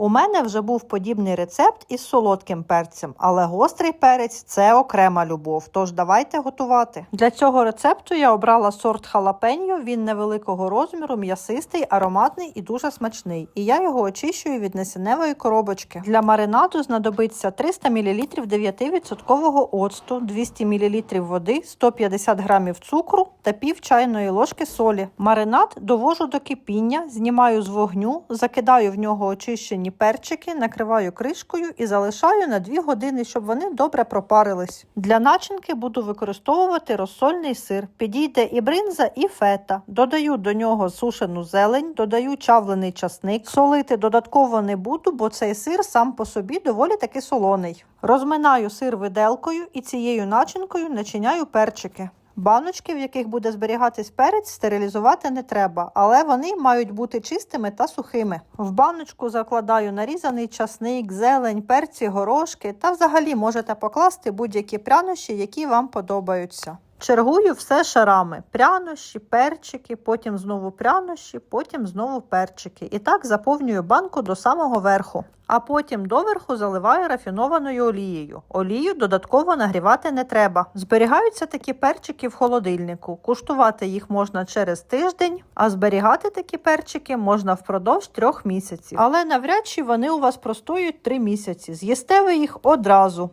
У мене вже був подібний рецепт із солодким перцем, але гострий перець це окрема любов. Тож давайте готувати. Для цього рецепту я обрала сорт халапеньо. Він невеликого розміру, м'ясистий, ароматний і дуже смачний. І я його очищую від насінневої коробочки. Для маринаду знадобиться 300 мл 9% оцту, 200 мл води, 150 г цукру та пів чайної ложки солі. Маринад довожу до кипіння, знімаю з вогню, закидаю в нього очищені перчики, накриваю кришкою і залишаю на 2 години, щоб вони добре пропарились. Для начинки буду використовувати розсольний сир. Підійде і бринза, і фета. Додаю до нього сушену зелень, додаю чавлений часник. Солити додатково не буду, бо цей сир сам по собі доволі таки солоний. Розминаю сир виделкою і цією начинкою начиняю перчики. Баночки, в яких буде зберігатись перець, стерилізувати не треба, але вони мають бути чистими та сухими. В баночку закладаю нарізаний часник, зелень, перці, горошки та взагалі можете покласти будь-які прянощі, які вам подобаються. Чергую все шарами: прянощі, перчики, потім знову прянощі, потім знову перчики. І так заповнюю банку до самого верху. А потім доверху заливаю рафінованою олією. Олію додатково нагрівати не треба. Зберігаються такі перчики в холодильнику. Куштувати їх можна через тиждень, а зберігати такі перчики можна впродовж трьох місяців. Але навряд чи вони у вас простоють три місяці. З'їсте ви їх одразу.